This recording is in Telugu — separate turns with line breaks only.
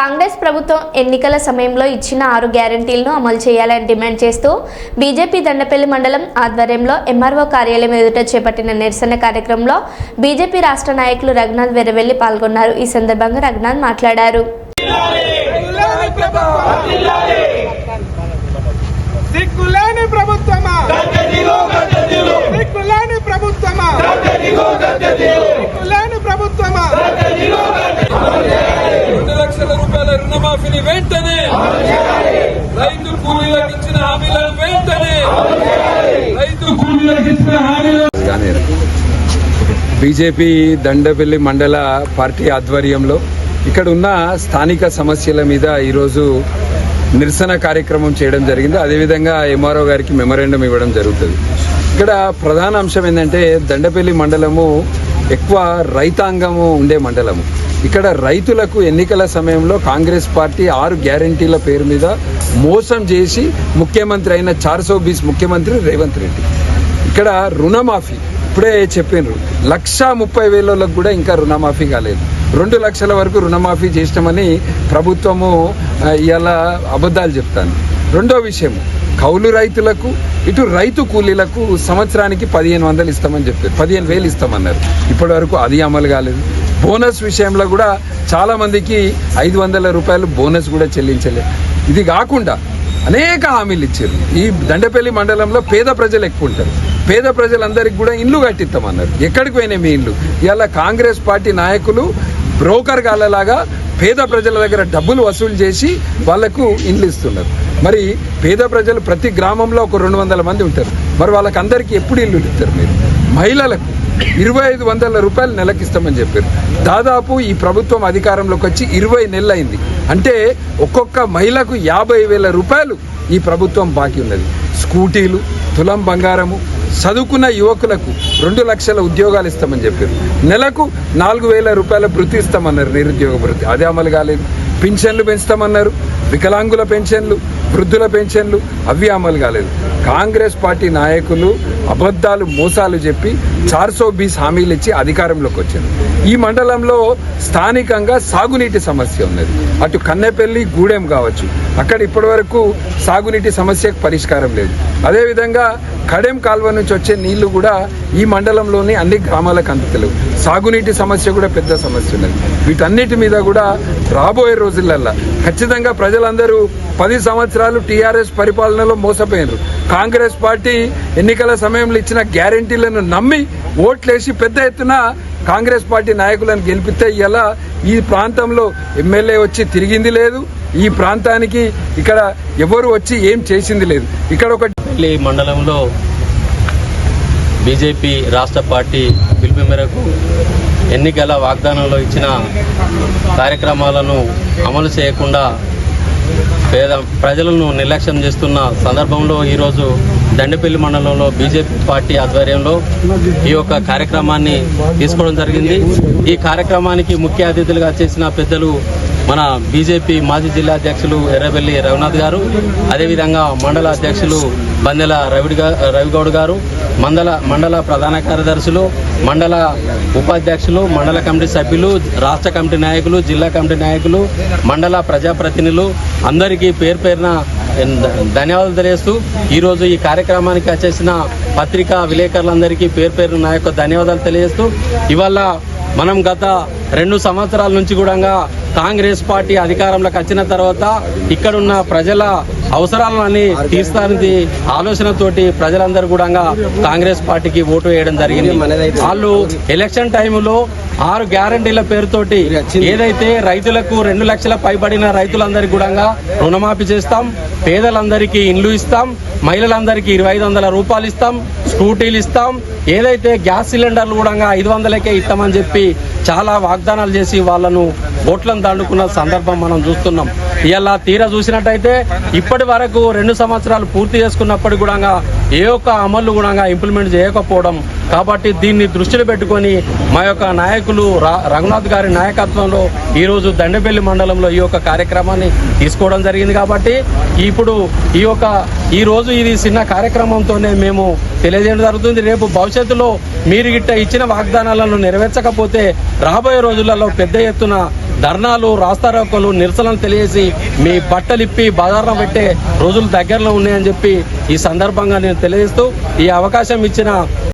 కాంగ్రెస్ ప్రభుత్వం ఎన్నికల సమయంలో ఇచ్చిన ఆరు గ్యారంటీలను అమలు చేయాలని డిమాండ్ చేస్తూ బీజేపీ దండపల్లి మండలం ఆధ్వర్యంలో ఎంఆర్ఓ కార్యాలయం ఎదుట చేపట్టిన నిరసన కార్యక్రమంలో బీజేపీ రాష్ట్ర నాయకులు రఘునాథ్ వెర్రవెల్లి పాల్గొన్నారు. ఈ సందర్భంగా రఘునాథ్ మాట్లాడారు.
ప్రభుత్వమా? ప్రభుత్వమా
రెండు లక్షల రూపాయల రుణమాఫీని వెంటనే రైతు కూలీలకు ఇచ్చిన హామీలను వెంటనే రైతు కూలీలకు ఇచ్చిన హామీలను
బీజేపీ దండపల్లి మండల పార్టీ ఆధ్వర్యంలో ఇక్కడ ఉన్న స్థానిక సమస్యల మీద ఈరోజు నిరసన కార్యక్రమం చేయడం జరిగింది. అదేవిధంగా ఎంఆర్ఓ గారికి మెమరాండం ఇవ్వడం జరుగుతుంది. ఇక్కడ ప్రధాన అంశం ఏంటంటే దండపల్లి మండలము ఎక్కువ రైతాంగము ఉండే మండలము. ఇక్కడ రైతులకు ఎన్నికల సమయంలో కాంగ్రెస్ పార్టీ ఆరు గ్యారంటీల పేరు మీద మోసం చేసి ముఖ్యమంత్రి అయిన చార్సో బీస్ ముఖ్యమంత్రి రేవంత్ రెడ్డి. ఇక్కడ రుణమాఫీ ఇప్పుడే చెప్పినారు లక్ష ముప్పై వేలలోకి కూడా ఇంకా రుణమాఫీ కాలేదు. రెండు లక్షల వరకు రుణమాఫీ చేసినామని ప్రభుత్వము ఇవాళ అబద్ధాలు చెప్తాను రెండో విషయం కౌలు రైతులకు ఇటు రైతు కూలీలకు సంవత్సరానికి పదిహేను వందలు ఇస్తామని చెప్పారు. పదిహేను వేలు ఇస్తామన్నారు. ఇప్పటి వరకు అది అమలు కాలేదు. బోనస్ విషయంలో కూడా చాలామందికి ఐదు వందల రూపాయలు బోనస్ కూడా చెల్లించలేదు ఇది కాకుండా అనేక హామీలు ఇచ్చారు. ఈ దండపల్లి మండలంలో పేద ప్రజలు ఎక్కువ ఉంటారు. పేద ప్రజలందరికీ కూడా ఇల్లు కట్టిస్తామన్నారు. ఎక్కడికి పోయినాయి మీ ఇల్లు ఇవాళ కాంగ్రెస్ పార్టీ నాయకులు బ్రోకర్ గాలలాగా పేద ప్రజల దగ్గర డబ్బులు వసూలు చేసి వాళ్ళకు ఇండ్లు ఇస్తున్నారు. మరి పేద ప్రజలు ప్రతి గ్రామంలో ఒక రెండు వందల మంది ఉంటారు. మరి వాళ్ళకి అందరికీ ఎప్పుడు ఇల్లు ఇస్తారు మీరు? మహిళలకు ఇరవై ఐదు వందల రూపాయలు నెలకిస్తామని చెప్పారు. దాదాపు ఈ ప్రభుత్వం అధికారంలోకి వచ్చి ఇరవై నెలలు అయింది. అంటే ఒక్కొక్క మహిళకు యాభై వేల రూపాయలు ఈ ప్రభుత్వం బాకీ ఉన్నది. స్కూటీలు తులం బంగారము చదువుకున్న యువకులకు రెండు లక్షల ఉద్యోగాలు ఇస్తామని చెప్పారు. నెలకు నాలుగు వేల రూపాయల భృతి ఇస్తామన్నారు నిరుద్యోగ భృతి అదే అమలు కాలేదు. పింఛన్లు పెంచుతామన్నారు. వికలాంగుల పెన్షన్లు వృద్ధుల పెన్షన్లు అవి అమలు కాలేదు. కాంగ్రెస్ పార్టీ నాయకులు అబద్ధాలు మోసాలు చెప్పి చార్సో బీస్ హామీలు ఇచ్చి అధికారంలోకి వచ్చారు. ఈ మండలంలో స్థానికంగా సాగునీటి సమస్య ఉన్నది. అటు కన్నెపల్లి గూడెం కావచ్చు. అక్కడ ఇప్పటివరకు సాగునీటి సమస్యకు పరిష్కారం లేదు. అదేవిధంగా కడెం కాల్వ నుంచి వచ్చే నీళ్ళు కూడా ఈ మండలంలోని అన్ని గ్రామాలకు అందుతలేవు. సాగునీటి సమస్య కూడా పెద్ద సమస్య ఉన్నది. వీటన్నిటి మీద కూడా రాబోయే రోజులల్లా ఖచ్చితంగా ప్రజలు ప్రజలందరూ పది సంవత్సరాలు టీఆర్ఎస్ పరిపాలనలో మోసపోయినారు. కాంగ్రెస్ పార్టీ ఎన్నికల సమయంలో ఇచ్చిన గ్యారంటీలను నమ్మి ఓట్లేసి పెద్ద ఎత్తున కాంగ్రెస్ పార్టీ నాయకులను గెలిపితే ఇలా ఈ ప్రాంతంలో ఎమ్మెల్యే వచ్చి తిరిగింది లేదు. ఈ ప్రాంతానికి ఇక్కడ ఎవరు వచ్చి ఏం చేసింది లేదు. ఇక్కడ ఒక
మండలంలో బీజేపీ రాష్ట్ర పార్టీ పిలుపు మేరకు ఎన్నికల వాగ్దానంలో ఇచ్చిన కార్యక్రమాలను అమలు చేయకుండా పేద ప్రజలను నిర్లక్ష్యం చేస్తున్న సందర్భంలో ఈరోజు దండపల్లి మండలంలో బీజేపీ పార్టీ ఆధ్వర్యంలో ఈ యొక్క కార్యక్రమాన్ని తీసుకోవడం జరిగింది. ఈ కార్యక్రమానికి ముఖ్య అతిథులుగా చేసిన పెద్దలు మన బీజేపీ మాజీ జిల్లా అధ్యక్షులు ఎర్రబెల్లి రఘునాథ్ గారు అదేవిధంగా మండల అధ్యక్షులు బందెల రవిడి రవిగౌడ్ గారు మండల మండల ప్రధాన కార్యదర్శులు మండల ఉపాధ్యక్షులు మండల కమిటీ సభ్యులు రాష్ట్ర కమిటీ నాయకులు జిల్లా కమిటీ నాయకులు మండల ప్రజాప్రతినిధులు అందరికీ పేరు పేరున ధన్యవాదాలు తెలియస్తూ ఈరోజు ఈ కార్యక్రమానికి వచ్చేసిన పత్రికా విలేకరులందరికీ పేరు పేరున నా యొక్క ధన్యవాదాలు తెలియజేస్తూ ఇవాళ మనం గత రెండు సంవత్సరాల నుంచి కూడా కాంగ్రెస్ పార్టీ అధికారంలోకి వచ్చిన తర్వాత ఇక్కడున్న ప్రజల అవసరాలని తీర్చడానికి ఆలోచనతోటి ప్రజలందరూ కూడా కాంగ్రెస్ పార్టీకి ఓటు వేయడం జరిగింది. వాళ్ళు ఎలక్షన్ టైంలో ఆరు గ్యారంటీల పేరుతోటి ఏదైతే రైతులకు రెండు లక్షల పైబడిన రైతులందరికీ కూడా రుణమాఫీ చేస్తాం పేదలందరికీ ఇండ్లు ఇస్తాం మహిళలందరికీ ఇరవై ఐదు వందల రూపాయలు ఇస్తాం స్కూటీలు ఇస్తాం ఏదైతే గ్యాస్ సిలిండర్లు కూడా ఐదు వందలకే ఇస్తామని చెప్పి చాలా వాగ్దానాలు చేసి వాళ్ళను ఓట్లను దండుకున్న సందర్భం మనం చూస్తున్నాం. ఇలా తీరా చూసినట్టయితే ఇప్పటి వరకు రెండు సంవత్సరాలు పూర్తి చేసుకున్నప్పటికి కూడా ఏ ఒక్క అమలు కూడా ఇంప్లిమెంట్ చేయకపోవడం. కాబట్టి దీన్ని దృష్టిలో పెట్టుకొని మా యొక్క నాయకులు రఘునాథ్ గారి నాయకత్వంలో ఈరోజు దండపల్లి మండలంలో ఈ యొక్క కార్యక్రమాన్ని తీసుకోవడం జరిగింది కాబట్టి ఇప్పుడు ఈ యొక్క ఈరోజు ఇది చిన్న కార్యక్రమంతోనే మేము తెలియజేయడం జరుగుతుంది. రేపు భవిష్యత్తులో మీరు గిట్ట ఇచ్చిన వాగ్దానాలను నెరవేర్చకపోతే రాబోయే రోజులలో పెద్ద ఎత్తున ధర్నాలు రాస్తారోకలు నిరసనలు తెలియజేసి మీ బట్టలిప్పి బజార్న పెట్టే రోజులు దగ్గరలో ఉన్నాయని చెప్పి ఈ సందర్భంగా నేను తెలియజేస్తూ ఈ అవకాశం ఇచ్చిన